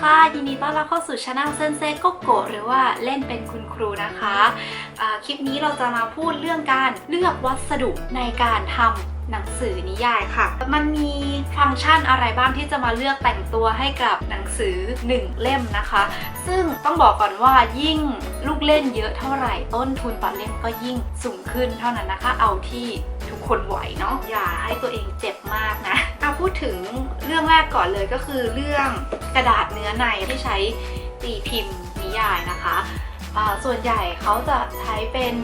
ค่ะ ยินดีต้อนรับเข้าสู่ช anel เซนเซโกโกหรือว่าเล่นเป็นคุณครูนะคะอ่าคลิปนี้เราจะมาพูดเรื่องการเลือกวัสดุในการทำหนังสือนิยายค่ะ มันมีฟังก์ชันอะไรบ้างที่จะมาเลือกแต่งตัวให้กับหนังสือ 1 เล่มนะคะ ซึ่งต้องบอกก่อนว่ายิ่งลูกเล่นเยอะเท่าไหร่ต้นทุนต่อเล่มก็ยิ่งสูงขึ้นเท่านั้นนะคะ เอาที่ทุกคนไหวเนาะอย่าให้ตัวเองเจ็บมากนะเอาพูดถึงเรื่องแรกก่อนเลยก็คือเรื่อง กระดาษเนื้อในที่ใช้ตีพิมพ์นิยายนะคะส่วนใหญ่เขาจะใช้เป็น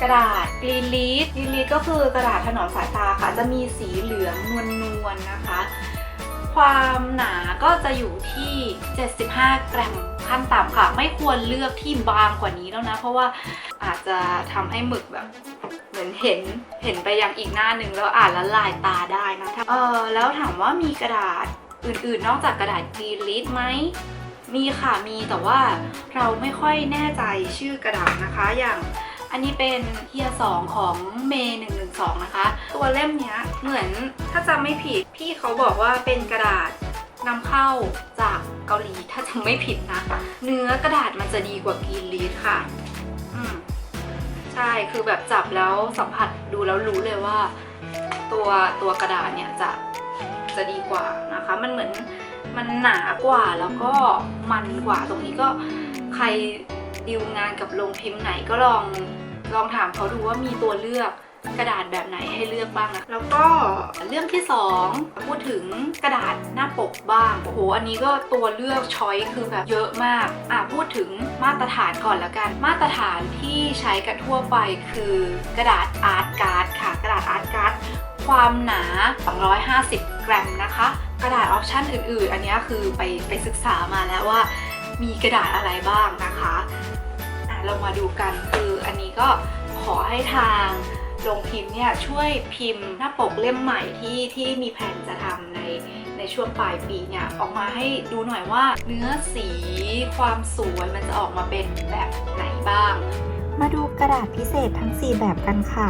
กระดาษกรีนลีดกรีนลีดก็คือกระดาษถนอมสายตาค่ะ จะมีสีเหลืองนวลๆนะคะ ความหนาก็จะอยู่ที่ 75 กรัมขั้นต่ำค่ะ ไม่ควรเลือกที่บางกว่านี้แล้วนะ เพราะว่าอาจจะทำให้หมึกแบบเหมือนเห็นเห็นไปยังอีกหน้าหนึ่งแล้วอ่านแล้วลายตาได้นะเออแล้วถามว่ามีกระดาษ อื่นๆ นอกจากกระดาษกรีนลิสไหมมีค่ะมีแต่ว่าเราไม่ค่อยแน่ใจชื่อกระดาษนะคะ อย่างอันนี้เป็นเทียสองของเมย์112นะคะ ตัวเล่มเนี้ยเหมือนถ้าจำไม่ผิดพี่เขาบอกว่าเป็นกระดาษนำเข้าจากเกาหลีถ้าจำไม่ผิดนะ เนื้อกระดาษมันจะดีกว่ากรีนลิสค่ะ อืมใช่คือแบบจับแล้วสัมผัสดูแล้วรู้เลยว่า ตัวตัวกระดาษเนี่ยจะ จะดีกว่านะคะ มันเหมือนมันหนากว่าแล้วก็มันกว่าตรงนี้ก็ใครดิวงานกับโรงพิมพ์ไหนก็ลองลองถามเขาดูว่ามีตัวเลือกกระดาษแบบไหนให้เลือกบ้างนะแล้วก็เรื่องที่สองพูดถึงกระดาษหน้าปกบ้างโอ้โหอันนี้ก็ตัวเลือกช้อยคือแบบเยอะมากอะพูดถึงมาตรฐานก่อนละกัน มาตรฐานที่ใช้กันทั่วไปคือกระดาษอาร์ตการ์ดค่ะ กระดาษอาร์ตการ์ด ความหนา 250 กรัมนะคะ กระดาษออปชั่นอื่น ๆ อันนี้คือไปไปศึกษามาแล้วว่ามีกระดาษอะไรบ้างนะคะอะเรามาดูกันคืออันนี้ก็ขอให้ทางโรงพิมพ์เนี่ยช่วยพิมพ์หน้าปกเล่มใหม่ที่ที่มีแผนจะทำในในช่วงปลายปีเนี่ยออกมาให้ดูหน่อยว่าเนื้อสีความสวยมันจะออกมาเป็นแบบไหนบ้าง มาดูกระดาษพิเศษทั้ง 4 แบบกันค่ะ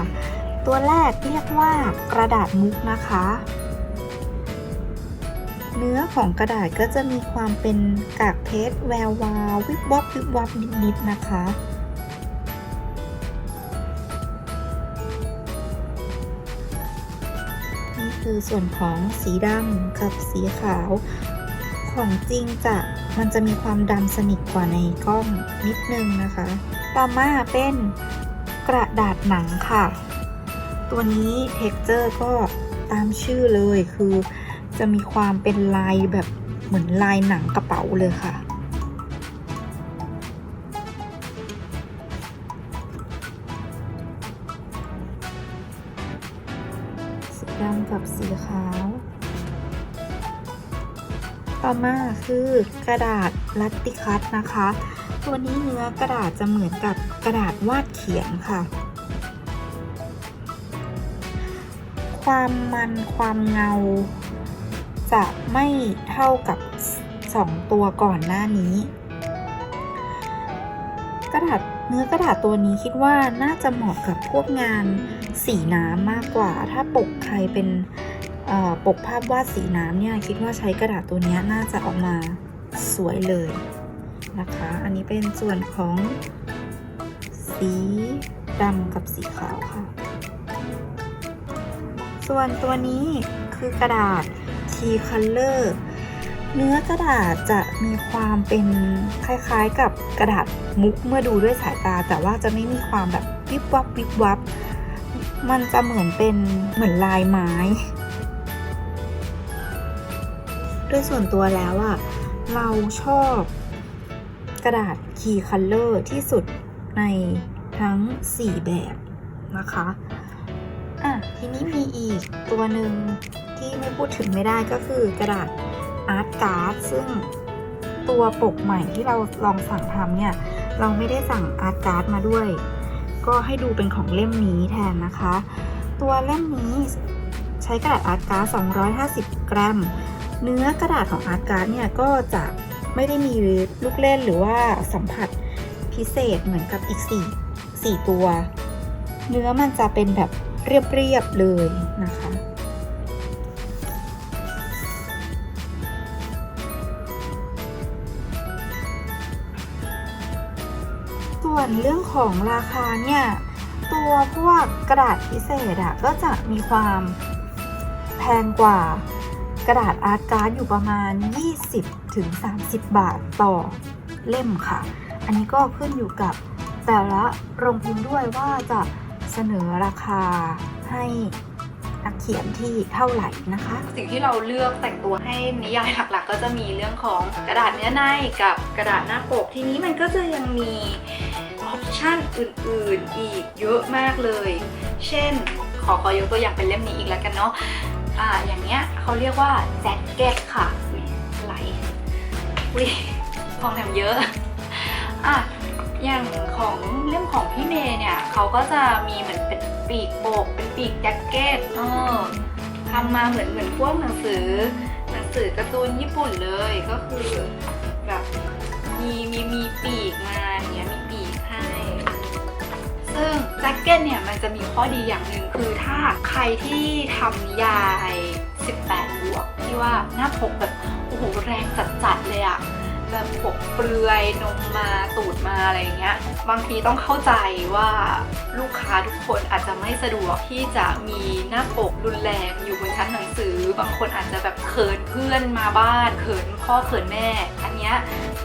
ตัวแรกเรียกว่ากระดาษมุกนะคะ เนื้อของกระดาษก็จะมีความเป็นกากเพชรแวววาววิบวับวิบวับนิดๆนะคะนี่คือส่วนของสีดำกับสีขาว ของจริงจะมันจะมีความดำสนิทกว่าในกล้องนิดนึงนะคะ ต่อมาเป็นกระดาษหนังค่ะ ตัวนี้เท็กเจอร์ก็ตามชื่อเลยคือจะมีความเป็นลายแบบเหมือนลายหนังกระเป๋าเลยค่ะ สีดำกับสีขาว ต่อมาคือกระดาษลัตติคัตนะคะ ตัวนี้เนื้อกระดาษจะเหมือนกับกระดาษวาดเขียนค่ะ ความมันความเงา จะไม่เท่ากับ 2 ตัวก่อนหน้านี้ กระดาษเนื้อกระดาษตัวนี้คิดว่าน่าจะเหมาะกับพวกงานสีน้ำมากกว่า ถ้าปกใครเป็นปกภาพวาดสีน้ำเนี่ยคิดว่าใช้กระดาษตัวนี้น่าจะออกมาสวยเลยนะคะ อันนี้เป็นส่วนของสีดำกับสีขาวค่ะ ส่วนตัวนี้คือกระดาษ T color เนื้อกระดาษจะมีความเป็นคล้ายๆกับกระดาษมุกเมื่อดูด้วยสายตา แต่ว่าจะไม่มีความแบบวิบวับวิบวับ มันจะเหมือนเป็นเหมือนลายไม้ด้วยส่วนตัวแล้วอะเราชอบกระดาษ Key Color ที่สุดในทั้ง 4 แบบนะคะ อะทีนี้มีอีกตัวหนึ่งที่ไม่พูดถึงไม่ได้ก็คือกระดาษอาร์ตการ์ดซึ่งตัวปกใหม่ที่เราลองสั่งทำเนี่ย เราไม่ได้สั่งอาร์ตการ์ดมาด้วย ก็ให้ดูเป็นของเล่มนี้แทนนะคะ ตัวเล่มนี้ใช้กระดาษอาร์ตการ์ด250 กรัม เนื้อกระดาษของอาร์ตการ์ดเนี่ยก็จะไม่ได้มีลูกเล่นหรือว่าสัมผัสพิเศษเหมือนกับอีก 4 4 ตัว เนื้อมันจะเป็นแบบ เรียบๆเลยนะคะส่วนเรื่องของราคาเนี่ย ตัวพวกกระดาษพิเศษอะก็จะมีความแพงกว่ากระดาษอาร์ตการ์ดอยู่ประมาณ 20-30 บาทต่อเล่มค่ะ อันนี้ก็ขึ้นอยู่กับแต่ละโรงพิมพ์ด้วยว่าจะ เสนอราคาให้นักเขียนที่เท่าไหร่นะคะ สิ่งที่เราเลือกแต่งตัวให้นิยายหลักๆ ก็จะมีเรื่องของกระดาษเนื้อในกับกระดาษหน้าปกทีนี้มันก็จะยังมีออปชั่นอื่นๆ อีกเยอะมากเลย เช่น ขอขอยกตัวอย่างเป็นเล่มนี้อีกแล้วกันเนาะอ่าอย่างเนี้ยเขาเรียกว่าแจ็คเก็ตค่ะไหลอุ้ยของแถมเยอะอะ อย่างของเล่มของพี่เมย์เนี่ยเขาก็จะมีเหมือนเป็นปีกโบกเป็นปีกแจ็คเก็ตเออทำมาเหมือนเหมือนพวกหนังสือ หนังสือการ์ตูนญี่ปุ่นเลยก็คือแบบมีมีมีปีกมาเนี้ยมีปีกให้ ซึ่งแจ็คเก็ตเนี่ยมันจะมีข้อดีอย่างหนึ่งคือถ้าใครที่ทำนิยาย 18 บวก ที่ว่าหน้าปกแบบโอ้โหแรงจัดๆเลยอะแบบปกเปลือยนมมา อะไรเงี้ยบางทีต้องเข้าใจว่าลูกค้าทุกคนอาจจะไม่สะดวกที่จะมีหน้าปกรุนแรงอยู่บนชั้นหนังสือ บางคนอาจจะแบบเขินเพื่อนมาบ้านเขินพ่อเขินแม่ อันเนี้ย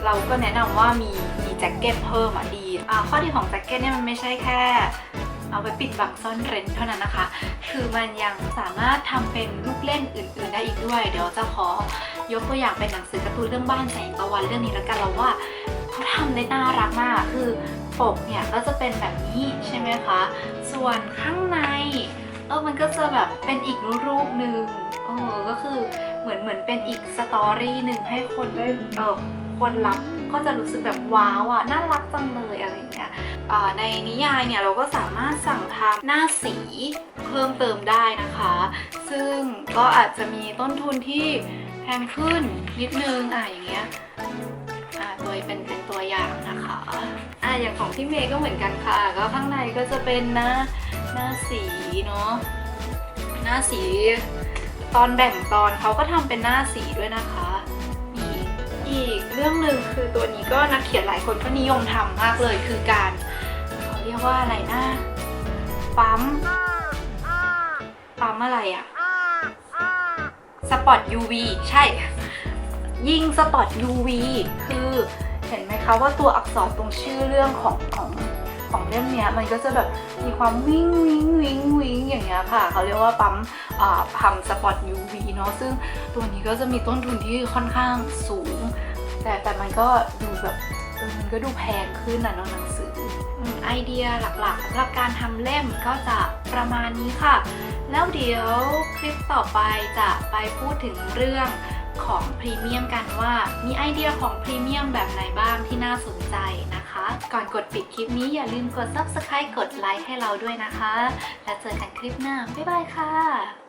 เราก็แนะนำว่ามีมีแจ็คเก็ตเพิ่มอะดีอ่าข้อดีของแจ็คเก็ตเนี่ยมันไม่ใช่แค่เอาไปปิดบังซ่อนเร้นเท่านั้นนะคะ คือมันยังสามารถทำเป็นลูกเล่นอื่น ๆ ได้อีกด้วย เดี๋ยวจะขอยกตัวอย่างเป็นหนังสือการ์ตูนเรื่องบ้านแสงตะวันเรื่องนี้แล้วกันเราว่า เขาทำได้น่ารักมากคือปกเนี่ยก็จะเป็นแบบนี้ใช่ไหมคะ ส่วนข้างในเออมันก็จะแบบเป็นอีกรูปหนึ่งเออก็คือเหมือนเหมือนเป็นอีกสตอรี่หนึ่งให้คนได้เออคนรับก็จะรู้สึกแบบว้าวอะน่ารักจังเลยอะไรเงี้ยในนิยายเนี่ยเราก็สามารถสั่งทำหน้าสีเพิ่มเติมได้นะคะ ซึ่งก็อาจจะมีต้นทุนที่แพงขึ้นนิดนึงอะอย่างเงี้ย อ่าโดยเป็นเป็นตัวอย่างนะคะอ่าอย่างของพี่เมย์ก็เหมือนกันค่ะ ก็ข้างในก็จะเป็นหน้าหน้าสีเนาะหน้าสีตอนแบ่งตอนเขาก็ทำเป็นหน้าสีด้วยนะคะมีอีกเรื่องหนึ่งคือตัวนี้ก็นักเขียนหลายคนก็นิยมทำมากเลยคือการเขาเรียกว่าอะไรนะปั๊มปั๊มอะไรอะสปอต UV ใช่ ยิงสปอต UV คือเห็นไหมคะว่าตัวอักษรตรงชื่อเรื่องของของของเล่มเนี้ยมันก็จะแบบมีความวิ่งวิ่งวิ่งวิ่งอย่างเงี้ยค่ะ เขาเรียกว่าปั๊มอ่าทำสปอต UV เนาะซึ่งตัวนี้ก็จะมีต้นทุนที่ค่อนข้างสูง แต่แต่มันก็ดูแบบมันก็ดูแพงขึ้นนะเนาะหนังสือไอเดียหลักๆสำหรับการทำเล่มก็จะประมาณนี้ค่ะ แล้วเดี๋ยวคลิปต่อไปจะไปพูดถึงเรื่อง ของพรีเมียมกันว่า มีไอเดียของพรีเมียมแบบไหนบ้างที่น่าสนใจนะคะ ก่อนกดปิดคลิปนี้อย่าลืมกด subscribe กดไลค์ให้เราด้วยนะคะ แล้วเจอกันคลิปหน้า บ๊ายบายค่ะ